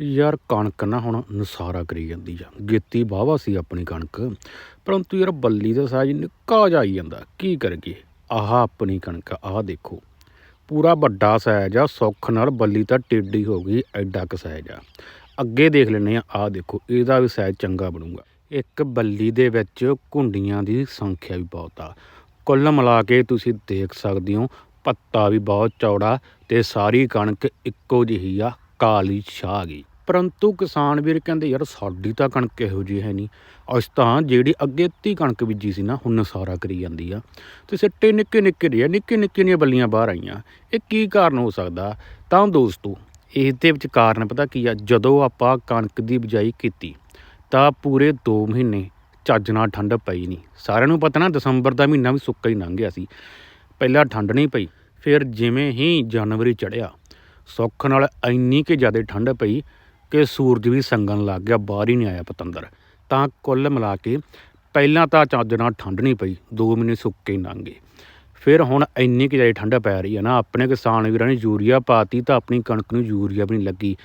ਯਾਰ ਕਣਕ ਨਾ ਹੁਣ ਨਸਾਰਾ ਕਰੀ ਜਾਂਦੀ ਆ ਗੇਤੀ ਵਾਹਵਾ ਸੀ ਆਪਣੀ ਕਣਕ। ਪਰੰਤੂ ਯਾਰ ਬੱਲੀ ਦਾ ਸਾਈਜ਼ ਨਿੱਕਾ ਜਿਹਾ ਆਈ ਜਾਂਦਾ। ਕੀ ਕਰੀਏ? ਆਹ ਆਪਣੀ ਕਣਕ, ਆਹ ਦੇਖੋ। ਪੂਰਾ ਵੱਡਾ ਸਾਈਜ਼ ਆ, ਸੁੱਖ ਨਾਲ ਬੱਲੀ ਤਾਂ ਟੇਢੀ ਹੋ ਗਈ, ਐਡਾ ਕੁ ਸਾਈਜ਼ ਆ। ਅੱਗੇ ਦੇਖ ਲੈਨੇ ਆ ਆਹ ਦੇਖੋ, ਇਹਦਾ ਵੀ ਸਾਈਜ਼ ਚੰਗਾ ਬਣੂਗਾ। ਇੱਕ ਬੱਲੀ ਦੇ ਵਿੱਚ ਘੁੰਡੀਆਂ ਦੀ ਸੰਖਿਆ ਵੀ ਬਹੁਤ ਆ। ਕੁੱਲ ਮਿਲਾ ਕੇ ਤੁਸੀਂ ਦੇਖ ਸਕਦੇ ਹੋ, ਪੱਤਾ ਵੀ ਬਹੁਤ ਚੌੜਾ ਤੇ ਸਾਰੀ ਕਣਕ ਇੱਕੋ ਜਿਹੀ ਆ। ਕਾਲੀ ਛਾ ਗਈ। ਪਰੰਤੂ ਕਿਸਾਨ ਵੀਰ ਕਹਿੰਦੇ, ਯਾਰ ਸਾਡੀ ਤਾਂ ਕਣਕ ਇਹੋ ਜਿਹੀ ਹੈ ਨਹੀਂ। ਅਸੀਂ ਤਾਂ ਜਿਹੜੀ ਅੱਗੇ ਤੀ ਕਣਕ ਬੀਜੀ ਸੀ ਨਾ, ਹੁਣ ਨਸਾਰਾ ਕਰੀ ਜਾਂਦੀ ਆ। ਤੇ ਸਿੱਟੇ ਨਿੱਕੇ ਨਿੱਕੇ ਜਿਹੇ, ਨਿੱਕੇ ਨਿੱਕੇ ਦੀਆਂ ਬੱਲੀਆਂ ਬਾਹਰ ਆਈਆਂ। ਇਹ ਕੀ ਕਾਰਨ ਹੋ ਸਕਦਾ? ਤਾਂ ਦੋਸਤੋ ਇਸ ਦੇ ਵਿੱਚ ਕਾਰਨ ਪਤਾ ਕੀ ਆ? ਜਦੋਂ ਆਪਾਂ ਕਣਕ ਦੀ ਬਿਜਾਈ ਕੀਤੀ, ਤਾਂ ਪੂਰੇ 2 ਮਹੀਨੇ ਚੱਜ ਨਾਲ ਠੰਡ ਪਈ ਨਹੀਂ। ਸਾਰਿਆਂ ਨੂੰ ਪਤਾ ਨਾ, ਦਸੰਬਰ ਦਾ ਮਹੀਨਾ ਵੀ ਸੁੱਕਾ ਹੀ ਲੰਘ ਗਿਆ ਸੀ। ਪਹਿਲਾਂ ਠੰਡ ਨਹੀਂ ਪਈ, ਫਿਰ ਜਿਵੇਂ ਹੀ ਜਨਵਰੀ ਚੜਿਆ ਸੁੱਖ ਨਾਲ ਇੰਨੀ ਕਿ ਜ਼ਿਆਦਾ ਠੰਡ ਪਈ ਕਿ ਸੂਰਜ ਵੀ ਸੰਗਣ ਲੱਗ ਗਿਆ, ਬਾਹਰ ਹੀ ਨਹੀਂ ਆਇਆ ਪਤੰਦਰ। ਤਾਂ ਕੁੱਲ ਮਿਲਾ ਕੇ ਪਹਿਲਾਂ ਤਾਂ ਚੱਜ ਨਾਲ ਠੰਡ ਨਹੀਂ ਪਈ 2 ਮਹੀਨੇ ਸੁੱਕੇ ਹੀ ਲੰਘ ਗਏ। ਫਿਰ ਹੁਣ ਇੰਨੀ ਕਿ ਜ਼ਿਆਦਾ ਠੰਡ ਪੈ ਰਹੀ ਹੈ ਨਾ, ਆਪਣੇ ਕਿਸਾਨ ਵੀਰਾਂ ਨੇ ਯੂਰੀਆ ਪਾਤੀ ਤਾਂ ਆਪਣੀ ਕਣਕ ਨੂੰ ਯੂਰੀਆ ਵੀ ਨਹੀਂ ਲੱਗੀ।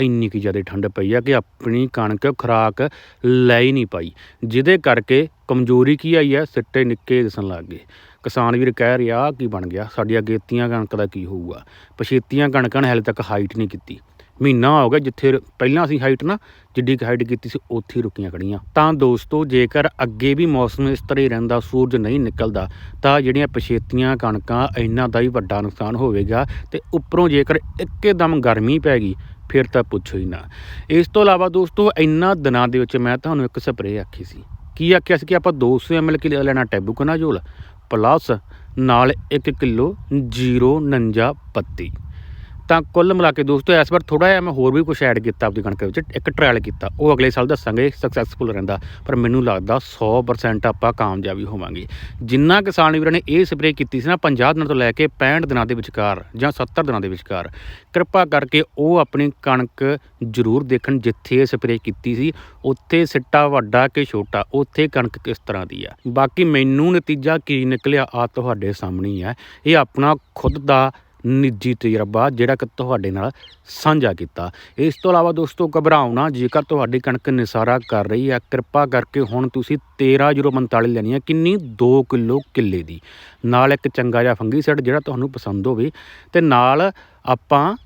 ਇੰਨੀ ਕਿ ਜ਼ਿਆਦਾ ਠੰਡ ਪਈ ਆ ਕਿ ਆਪਣੀ ਕਣਕ ਖੁਰਾਕ ਲੈ ਹੀ ਨਹੀਂ ਪਾਈ, ਜਿਹਦੇ ਕਰਕੇ ਕਮਜ਼ੋਰੀ ਕੀ ਆਈ ਹੈ, ਸਿੱਟੇ ਨਿੱਕੇ ਦਿਸਣ ਲੱਗ ਗਏ। ਕਿਸਾਨ ਵੀਰ ਕਹਿ ਰਿਹਾ, ਆਹ ਕੀ ਬਣ ਗਿਆ? ਸਾਡੀ ਅਗੇਤੀਆਂ ਕਣਕ ਦਾ ਕੀ ਹੋਊਗਾ? ਪਛੇਤੀਆਂ ਕਣਕਾਂ ਨੇ ਹਾਲੇ ਤੱਕ ਹਾਈਟ ਨਹੀਂ ਕੀਤੀ। ਮਹੀਨਾ ਹੋ ਗਿਆ ਜਿੱਥੇ ਪਹਿਲਾਂ ਅਸੀਂ ਹਾਈਟ ਨਾ, ਜਿੱਡੀ ਹਾਈਟ ਕੀਤੀ ਸੀ, ਉੱਥੇ ਹੀ ਰੁਕੀਆਂ ਖੜੀਆਂ ਤਾਂ ਦੋਸਤੋ, ਜੇਕਰ ਅੱਗੇ ਵੀ ਮੌਸਮ ਇਸ ਤਰ੍ਹਾਂ ਹੀ ਰਹਿੰਦਾ, ਸੂਰਜ ਨਹੀਂ ਨਿਕਲਦਾ, ਤਾਂ ਜਿਹੜੀਆਂ ਪਛੇਤੀਆਂ ਕਣਕਾਂ ਇਹਨਾਂ ਦਾ ਹੀ ਵੱਡਾ ਨੁਕਸਾਨ ਹੋਵੇਗਾ। ਤੇ ਉੱਪਰੋਂ ਜੇਕਰ ਇੱਕਦਮ ਗਰਮੀ ਪੈ ਗਈ, ਫਿਰ ਤਾਂ ਪੁੱਛੋ ਹੀ ਨਾ। ਇਸ ਤੋਂ ਇਲਾਵਾ ਦੋਸਤੋ, ਇੰਨਾ ਦਿਨਾਂ ਦੇ ਵਿੱਚ ਮੈਂ ਤੁਹਾਨੂੰ ਇੱਕ ਸਪਰੇਅ ਆਖੀ ਸੀ। ਕੀ ਆਖਿਆ ਸੀ ਕਿ ਆਪਾਂ 200 ml ਕਿ ਲੈਣਾ ਟੈਬੂਕਨਾਜੋਲ ਪਲੱਸ, ਨਾਲ 1 ਕਿਲੋ 049 ਪੱਤੀ। ਤਾਂ ਕੁੱਲ ਮਿਲਾ ਕੇ ਦੋਸਤੋ, ਇਸ ਵਾਰ ਥੋੜਾ ਜਿਹਾ ਮੈਂ ਹੋਰ ਵੀ ਕੁਝ ਐਡ ਕੀਤਾ ਆਪਣੀ ਕਣਕ ਵਿੱਚ, ਇੱਕ ਟ੍ਰਾਇਲ ਕੀਤਾ। ਉਹ ਅਗਲੇ ਸਾਲ ਦੱਸਾਂਗੇ ਸਕਸੈਸਫੁਲ ਰਹਿੰਦਾ। ਪਰ ਮੈਨੂੰ ਲੱਗਦਾ 100% ਆਪਾਂ ਕਾਮਯਾਬੀ ਹੋਵਾਂਗੇ। ਜਿੰਨਾ ਕਿਸਾਨ ਵੀਰਾਂ ਨੇ ਇਹ ਸਪਰੇਅ ਕੀਤੀ ਸੀ ਨਾ 50 ਦਿਨਾਂ ਤੋਂ ਲੈ ਕੇ 65 ਦਿਨਾਂ ਦੇ ਵਿਚਕਾਰ ਜਾਂ 70 ਦਿਨਾਂ ਦੇ ਵਿਚਕਾਰ, ਕਿਰਪਾ ਕਰਕੇ ਉਹ ਆਪਣੀ ਕਣਕ ਜ਼ਰੂਰ ਦੇਖਣ ਜਿੱਥੇ ਇਹ ਸਪਰੇਅ ਕੀਤੀ ਸੀ। ਉੱਥੇ ਸਿੱਟਾ ਵੱਡਾ ਕਿ ਛੋਟਾ, ਉੱਥੇ ਕਣਕ ਕਿਸ ਤਰ੍ਹਾਂ ਦੀ ਆ। ਬਾਕੀ ਮੈਨੂੰ ਨਤੀਜਾ ਕੀ ਨਿਕਲਿਆ ਆ ਤੁਹਾਡੇ ਸਾਹਮਣੇ ਹੀ ਹੈ ਇਹ ਆਪਣਾ ਖੁਦ ਦਾ ਨਿੱਜੀ ਤਜਰਬਾ ਜਿਹੜਾ ਕਿ ਤੁਹਾਡੇ ਨਾਲ ਸਾਂਝਾ ਕੀਤਾ। ਇਸ ਤੋਂ ਇਲਾਵਾ ਦੋਸਤੋ ਘਬਰਾਉਣਾ ਜੇਕਰ ਤੁਹਾਡੀ ਕਣਕ ਨਿਸਾਰਾ ਕਰ ਰਹੀ ਹੈ, ਕਿਰਪਾ ਕਰਕੇ ਹੁਣ ਤੁਸੀਂ 13045 ਲੈਣੀ ਹੈ, ਕਿੰਨੀ 2 ਕਿਲੋ ਕਿੱਲੇ ਦੀ। ਨਾਲ ਇੱਕ ਚੰਗਾ ਜਿਹਾ ਫੰਗੀਸਾਈਡ ਜਿਹੜਾ ਤੁਹਾਨੂੰ ਪਸੰਦ ਹੋਵੇ, ਤੇ ਨਾਲ ਆਪਾਂ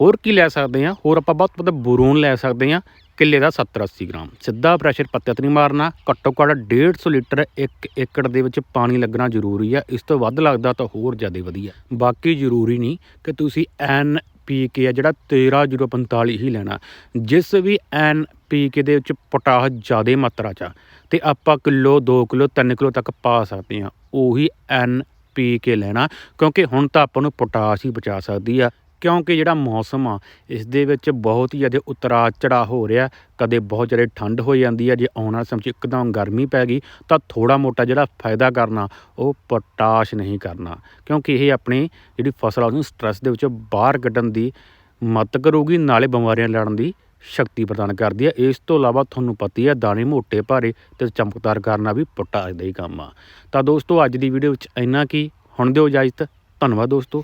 ਹੋਰ ਕੀ ਲੈ ਸਕਦੇ ਹਾਂ? ਹੋਰ ਆਪਾਂ ਬਹੁਤ ਬਹੁਤ ਬੋਰੋਨ ਲੈ ਸਕਦੇ ਹਾਂ ਕਿੱਲੇ ਦਾ 70 80 ਗ੍ਰਾਮ। ਸਿੱਧਾ ਪ੍ਰੈਸ਼ਰ ਪੱਤੇ ਤੇ ਨਹੀਂ ਮਾਰਨਾ। ਘੱਟੋ ਘੱਟ 150 ਲੀਟਰ 1 ਏਕੜ ਦੇ ਵਿੱਚ ਪਾਣੀ ਲੱਗਣਾ ਜ਼ਰੂਰੀ ਆ। ਇਸ ਤੋਂ ਵੱਧ ਲੱਗਦਾ ਤਾਂ ਹੋਰ ਜ਼ਿਆਦਾ ਵਧੀਆ। ਬਾਕੀ ਜ਼ਰੂਰੀ ਨਹੀਂ ਕਿ ਤੁਸੀਂ ਐਨ ਪੀ ਕੇ ਆ, ਜਿਹੜਾ 13045 ਹੀ ਲੈਣਾ। ਜਿਸ ਵੀ ਐਨ ਪੀ ਕੇ ਦੇ ਵਿੱਚ ਪੋਟਾਸ਼ ਜ਼ਿਆਦਾ ਮਾਤਰਾ ਚ ਆ, ਤੇ ਆਪਾਂ ਕਿਲੋ 2 ਕਿਲੋ 3 ਕਿਲੋ ਤੱਕ ਪਾ ਸਕਦੇ ਹਾਂ, ਉਹੀ ਐਨ ਪੀ ਕੇ ਲੈਣਾ। ਕਿਉਂਕਿ ਹੁਣ ਤਾਂ ਆਪਾਂ ਨੂੰ ਪੋਟਾਸ਼ ਹੀ ਬਚਾ ਸਕਦੀ ਆ। ਕਿਉਂਕਿ ਜਿਹੜਾ ਮੌਸਮ ਆ, ਇਸ ਦੇ ਵਿੱਚ ਬਹੁਤ ਹੀ ਜ਼ਿਆਦਾ ਉਤਰਾਅ ਚੜਾ ਹੋ ਰਿਹਾ। ਕਦੇ ਬਹੁਤ ਜ਼ਿਆਦਾ ਠੰਡ ਹੋ ਜਾਂਦੀ ਹੈ ਜੇ ਆਉਣ ਵਾਲੇ ਸਮੇਂ 'ਚ ਇੱਕਦਮ ਗਰਮੀ ਪੈ ਗਈ, ਤਾਂ ਥੋੜਾ ਮੋਟਾ ਜਿਹੜਾ ਫਾਇਦਾ ਕਰਨਾ, ਉਹ ਪੋਟਾਸ਼ ਨਹੀਂ ਕਰਨਾ। ਕਿਉਂਕਿ ਇਹ ਆਪਣੀ ਜਿਹੜੀ ਫਸਲ ਆ, ਉਹਨੂੰ ਸਟ੍ਰੈਸ ਦੇ ਵਿੱਚੋਂ ਬਾਹਰ ਕੱਢਣ ਦੀ ਮਦਦ ਕਰੂਗੀ, ਨਾਲੇ ਬਿਮਾਰੀਆਂ ਲੜਨ ਦੀ ਸ਼ਕਤੀ ਪ੍ਰਦਾਨ ਕਰਦੀ ਹੈ ਇਸ ਤੋਂ ਇਲਾਵਾ ਤੁਹਾਨੂੰ ਪਤੀ ਹੀ ਹੈ ਦਾਣੇ ਮੋਟੇ ਭਾਰੇ ਤੇ ਚਮਕਦਾਰ ਕਰਨਾ ਵੀ ਪੋਟਾਸ਼ ਦਾ ਹੀ ਕੰਮ ਆ। ਤਾਂ ਦੋਸਤੋ, ਅੱਜ ਦੀ ਵੀਡੀਓ ਵਿੱਚ ਇੰਨਾ ਕੀ। ਹੁਣ ਦਿਓ ਇਜਾਜ਼ਤ। ਧੰਨਵਾਦ ਦੋਸਤੋ।